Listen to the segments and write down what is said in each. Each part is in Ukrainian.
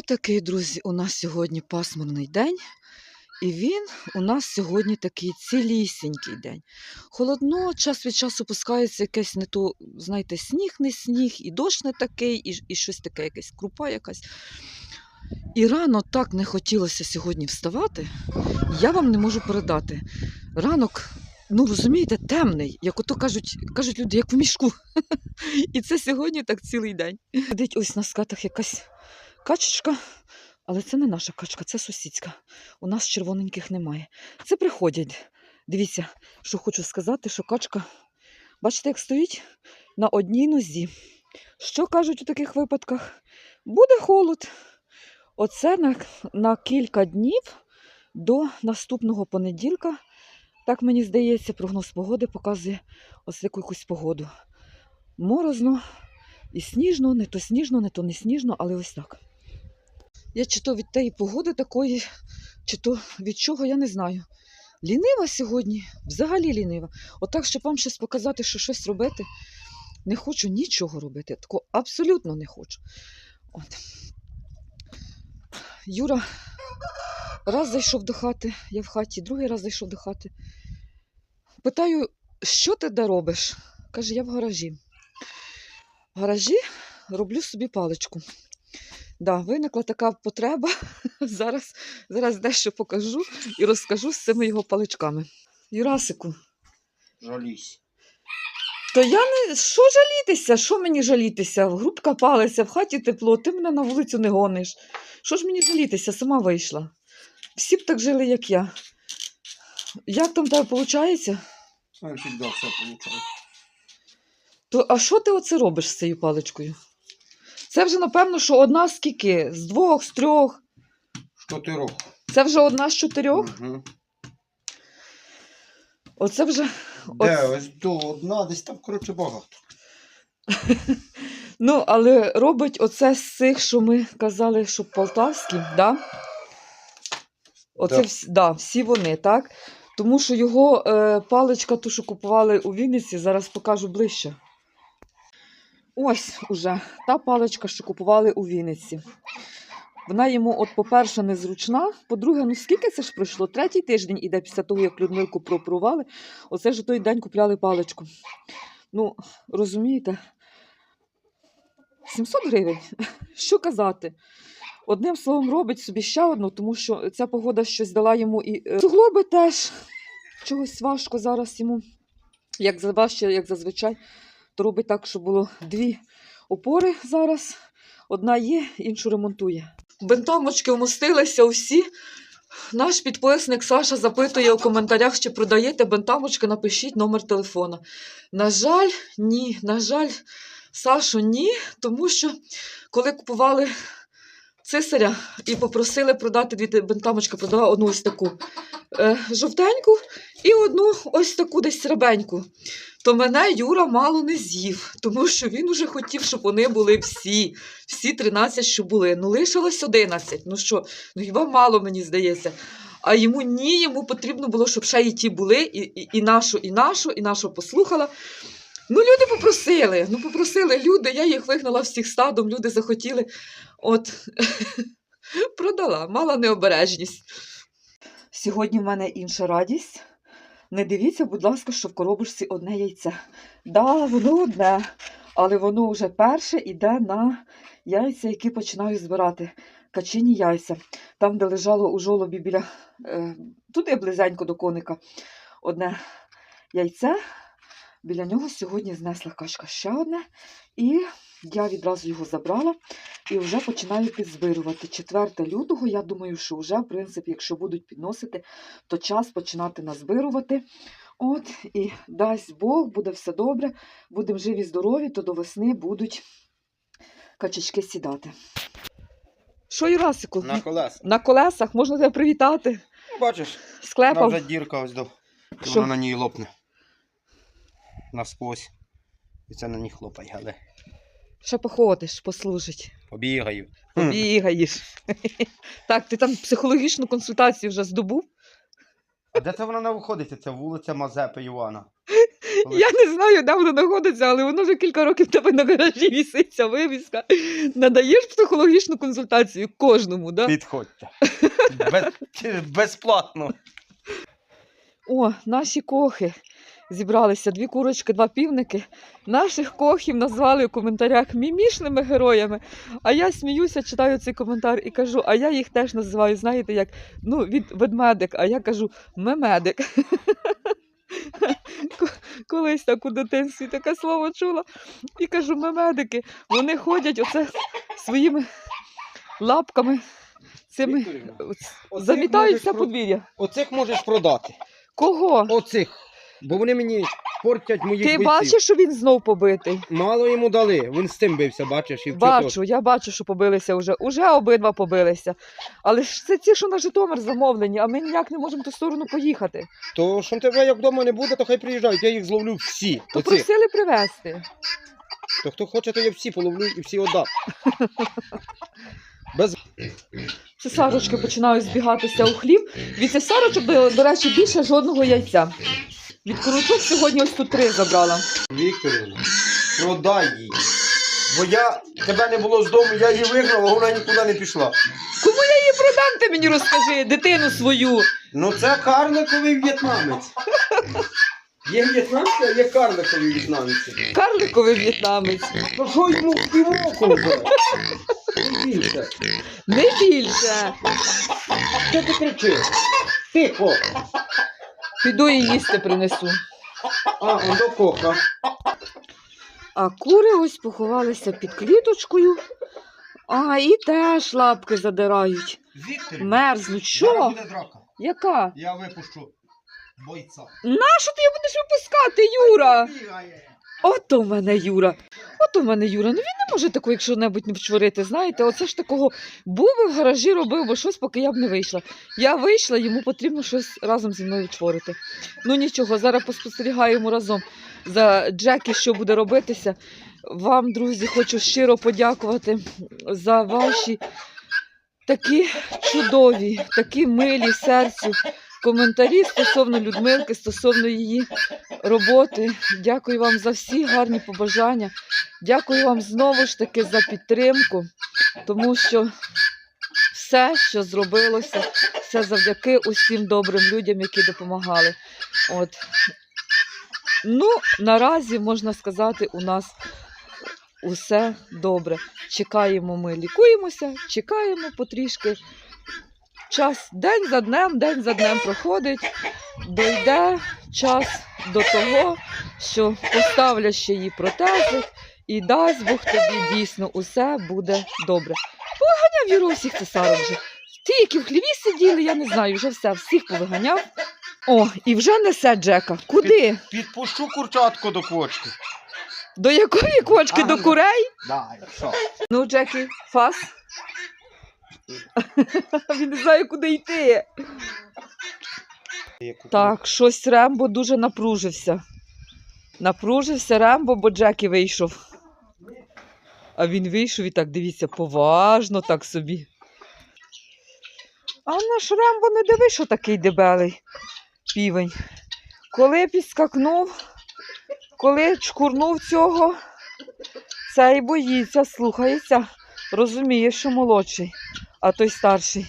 Отакий, друзі, у нас сьогодні пасмурний день. І він у нас сьогодні такий цілісінький день. Холодно, час від часу пускається якесь не то, знаєте, сніг, не сніг, і дощ не такий, і, і щось таке, якась крупа якась. І рано так не хотілося сьогодні вставати, я вам не можу передати. Ранок, ну розумієте, темний, як ото кажуть, кажуть люди, як в мішку. І це сьогодні так цілий день. Сидить ось на скатах якась качечка, але це не наша качка, це сусідська. У нас червоненьких немає. Це приходять. Дивіться, що хочу сказати, що качка, бачите, як стоїть на одній нозі. Що кажуть у таких випадках? Буде холод. Оце на, на кілька днів до наступного понеділка. Так мені здається, прогноз погоди показує ось таку якусь погоду. Морозно і сніжно, не то сніжно, не то не сніжно, але ось так. Я чи то від тієї погоди такої, чи то від чого, я не знаю. Лінива сьогодні, взагалі лінива. Отак, щоб вам щось показати, що щось робити, не хочу нічого робити. Тако абсолютно не хочу. От. Юра раз зайшов до хати, я в хаті, другий раз зайшов до хати. Питаю, що ти де робиш? Каже, я в гаражі. В гаражі роблю собі паличку. Да, виникла така потреба. Зараз, зараз дещо покажу і розкажу з цими його паличками. Юрасику, Жалісь. то я не. Що жалітися? Що мені жалітися? Грудка палиться, в хаті тепло, ти мене на вулицю не гониш. Що ж мені жалітися? Сама вийшла. Всі б так жили, як я. Як там тебе виходить? Завжди все получаю. То а що ти оце робиш з цією паличкою? Це вже, напевно, що одна з скільки? З двох, з трьох. З Чотирьох. Це вже одна з чотирьох. Угу. Оце вже. Де Оц- ось до одна, десь там, коротше, багато. Ну, але робить оце з цих, що ми казали, що полтавські, да? Оце Да. всі, да, всі вони, так? Тому що його е, паличка, ту, що купували у Вінниці, зараз покажу ближче. Ось уже та паличка, що купували у Вінниці. Вона йому, от, по-перше, незручна. По-друге, ну скільки це ж пройшло? Третій тиждень іде після того, як Людмилку прооперували. Оце ж той день купляли паличку. Ну, розумієте, 700 гривень. Що казати? Одним словом, робить собі ще одну, тому що ця погода щось дала йому і е, суглоби теж чогось важко зараз йому, як важче, як зазвичай, то робить так, щоб було дві опори зараз. Одна є, іншу ремонтує. Бентамочки вмостилися усі. Наш підписник Саша запитує у коментарях, чи продаєте бентамочки, напишіть номер телефона. На жаль, ні. На жаль, Сашу, ні, тому що коли купували цисаря і попросили продати дві бентамочки, продала одну ось таку е, жовтеньку і одну ось таку десь сребеньку. То мене Юра мало не з'їв, тому що він уже хотів, щоб вони були всі, всі 13, що були. Ну, лишилось 11. Ну що, ну хіба мало, мені здається. А йому ні, йому потрібно було, щоб ще і ті були, і, і, і нашу, і нашу, і нашу послухала. Ну, люди попросили. Ну, попросили люди, я їх вигнала всіх стадом, люди захотіли. От продала, мала необережність. Сьогодні в мене інша радість. Не дивіться, будь ласка, що в коробочці одне яйце. Да, воно одне, але воно вже перше йде на яйця, які починаю збирати. Качині яйця. Там, де лежало у жолобі біля е, туди близенько до коника одне яйце. Біля нього сьогодні знесла качка ще одне, і я відразу його забрала і вже починаю підзбирувати. 4 лютого, я думаю, що вже, в принципі, якщо будуть підносити, то час починати назбирувати. От, і дасть Бог, буде все добре, будемо живі, здорові, то до весни будуть качечки сідати. Що, Юрасику? На колес. На колесах можна тебе привітати. Ну, бачиш, Склепав. вже дірка ось до. Що? Вона на ній лопне. Насквозь. І це на ній хлопає, але Ще походиш, послужить. побігаю. Побігаєш. Так, ти там психологічну консультацію вже здобув. А де це вона не виходить? Це вулиця Мазепи Івана. Я не знаю, де воно знаходиться, але воно вже кілька років в тебе на гаражі віситься, вивіска. Надаєш психологічну консультацію кожному, да? Підходьте. Без, безплатно. О, наші кохи зібралися. Дві курочки, два півники. Наших кохів назвали в коментарях мімішними героями. А я сміюся, читаю цей коментар і кажу, а я їх теж називаю, знаєте, як ну, від ведмедик, а я кажу мемедик. Ко- Колись так у дитинстві таке слово чула. І кажу, мемедики, вони ходять оце своїми лапками, цими Вікторівна, оцих замітають можеш все про- подвір'я. Оцих можеш продати. Кого? Оцих. Бо вони мені портять моїх Ти бачиш, що він знов побитий? Мало йому дали. Він з тим бився, бачиш, і Бачу, я бачу, що побилися вже. Уже обидва побилися. Але ж це ті, що на Житомир замовлені, а ми ніяк не можемо в ту сторону поїхати. То що тебе як вдома не буде, то хай приїжджають, я їх зловлю всі. То Оцих. просили привезти. То хто хоче, то я всі половлю і всі отдам. Без Це сарочки починають збігатися у хлів. Від цих сарочок, до, до речі, більше жодного яйця. Від курочок сьогодні ось тут три забрала. Вікторівна, продай її. Бо я тебе не було з дому, я її вигнав, а вона нікуди не пішла. Кому я її продам, ти мені розкажи, дитину свою. Ну це карликовий в'єтнамець. Є в'єтнамці, а є карликові в'єтнамці. Карликовий в'єтнамець. Ну що йому півроку вже? Не більше. Не більше. Що ти кричиш? Тихо. Піду і їсти принесу. А, до кока. А кури ось поховалися під кліточкою. А, і теж лапки задирають. Віктор, Мерзнуть. Що? буде драка. Яка? Я випущу бойця. Нащо ти його будеш випускати, Юра? Бігає. Ото в мене Юра. Ото в мене Юра. Ну він не може такого, якщо небудь не вчворити. Знаєте, оце ж такого був би в гаражі, робив би щось, поки я б не вийшла. Я вийшла, йому потрібно щось разом зі мною вчворити. Ну нічого, зараз поспостерігаємо разом за Джекі, що буде робитися. Вам, друзі, хочу щиро подякувати за ваші такі чудові, такі милі серцю коментарі стосовно Людмилки, стосовно її роботи. Дякую вам за всі гарні побажання. Дякую вам знову ж таки за підтримку, тому що все, що зробилося, все завдяки усім добрим людям, які допомагали. От. Ну, наразі можна сказати, у нас усе добре. Чекаємо ми, лікуємося, чекаємо потрішки. Час день за днем, день за днем проходить, дойде час до того, що поставлять ще її протези, і дасть Бог тобі дійсно усе буде добре. Повиганяв Юру всіх цесарок вже. Ті, які в хліві сиділи, я не знаю, вже все, всіх повиганяв. О, і вже несе Джека. Куди? Підпущу курчатку до квочки. До якої кочки? До курей? Дай, що? Ну, Джекі, фас. Він не знає, куди йти. Так, щось Рембо дуже напружився. Напружився Рембо, бо Джекі вийшов. А він вийшов і так, дивіться, поважно так собі. А наш Рембо не диви, що такий дебелий півень. Коли підскакнув, коли чкурнув цього, цей боїться, слухається, розуміє, що молодший, а той старший.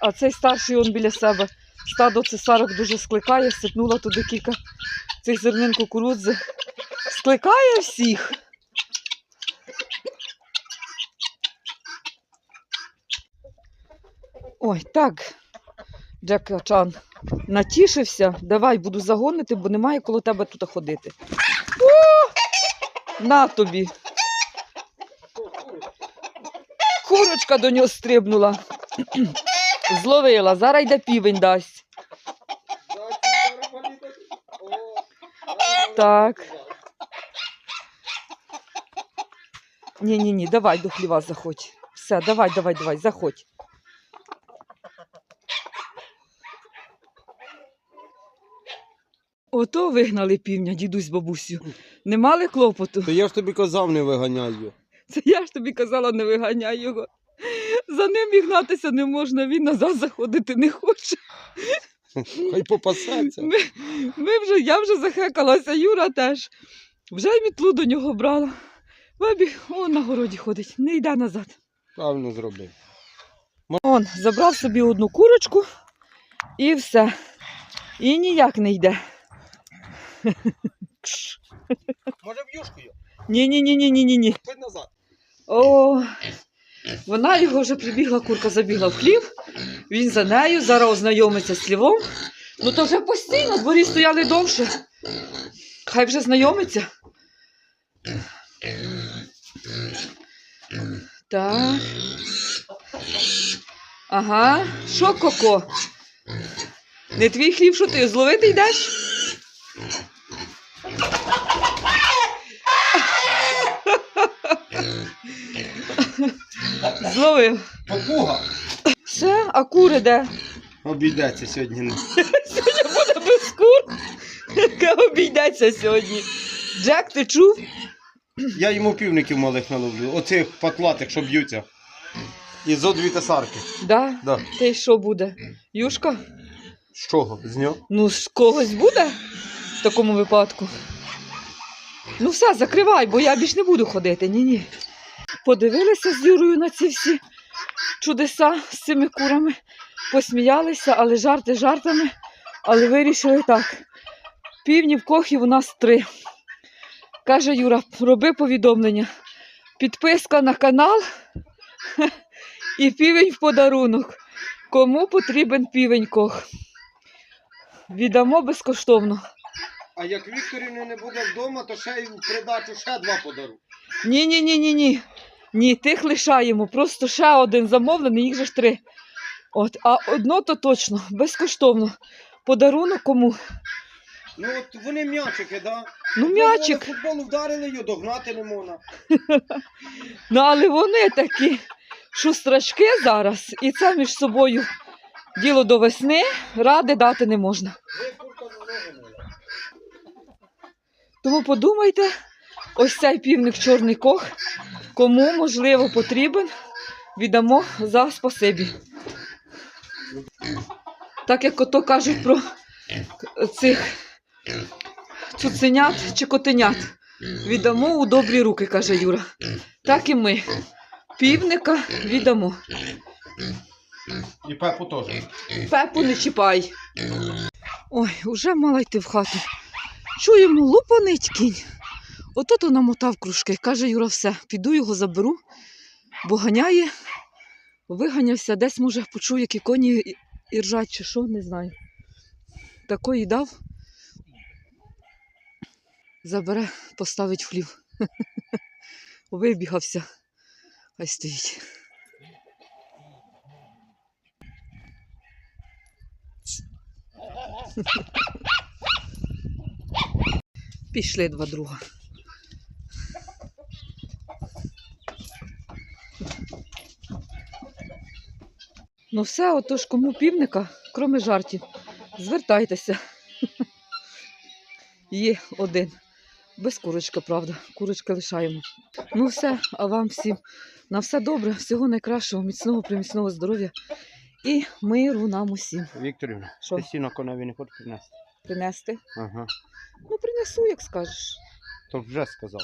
А цей старший он біля себе стадо цесарок дуже скликає, сипнула туди кілька цих зернин кукурудзи. Скликає всіх. Ой, так, Джек Чан, натішився. Давай буду загонити, бо немає коло тебе тут ходити. О! На тобі. Курочка до нього стрибнула. Зловила, зараз йде півень дасть. Так. Ні, ні, ні, давай до хліва заходь. Все, давай, давай, давай, заходь. Ото вигнали півня, дідусь бабусю. Не мали клопоту. То я ж тобі казав, не виганяю. Це я ж тобі казала, не виганяй його. За ним і гнатися не можна, він назад заходити не хоче. Хай попасеться. Ми, ми вже, я вже захекалася, Юра теж. Вже й мітлу до нього брала. Вибіг, он на городі ходить, не йде назад. Правильно зробив. Он забрав собі одну курочку і все. І ніяк не йде. Може в'юшкою? Ні-ні-ні-ні-ні-ні. Ходь назад. О, вона його вже прибігла, курка забігла в хлів. Він за нею, зараз ознайомиться з хлівом. Ну то вже постійно, дворі стояли довше. Хай вже знайомиться. Так. Ага. Що, Коко? Не твій хліб, що ти зловити йдеш? Зловив. Попуга. Все, а кури де? Обійдеться сьогодні. не. Буде без кур. Яка обійдеться сьогодні. Джек, ти чув? Я йому півників малих наловлю. Оцих патлатих, що б'ються. І зо дві тесарки. Да? Да. Ти що буде? Юшка? З чого? З нього? Ну, з когось буде в такому випадку. Ну все, закривай, бо я більш не буду ходити. Ні-ні. Подивилися з Юрою на ці всі чудеса з цими курами, посміялися, але жарти жартами, але вирішили так. Півнів кохів у нас три. Каже Юра, роби повідомлення. Підписка на канал і півень в подарунок. Кому потрібен півень кох? Віддамо безкоштовно. А як Вікторівни не буде вдома, то ще й придачу ще два подару. Ні, ні, ні, ні, тих лишаємо. Просто ще один замовлений, їх же ж три. От, а одно то точно, безкоштовно. Подарунок кому? Ну от вони м'ячики, да? Ну, м'ячик. Футболу вдарили його, догнати не можна. Ну, але вони такі шустрачки зараз, і це між собою діло до весни ради дати не можна. Тому подумайте, ось цей півник чорний кох, кому можливо потрібен, віддамо за спасибі. Так як ото кажуть про цих цуценят чи котенят. Віддамо у добрі руки, каже Юра. Так і ми. Півника віддамо. І пепу теж. Пепу не чіпай. Ой, уже мала йти в хату. Чуємо, лупанить кінь. Ото то намотав кружки. Каже Юра, все, піду його заберу, бо ганяє, виганявся, десь, може, почув, які коні і- і ржать, чи що, не знаю. Такої дав. Забере, поставить хлів. Вибігався. Хай стоїть. Пішли два друга. Ну все, отож, кому півника, кроме жартів, звертайтеся. Є один. Без курочки, правда. Курочки лишаємо. Ну все, а вам всім на все добре, всього найкращого, міцного, приміцного здоров'я і миру нам усім. Вікторівна, Що? ти сіно коневі не хочеш принести? Принести? Ага. Ну, принесу, як скажеш. То вже сказав.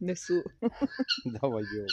Несу. Давай, його.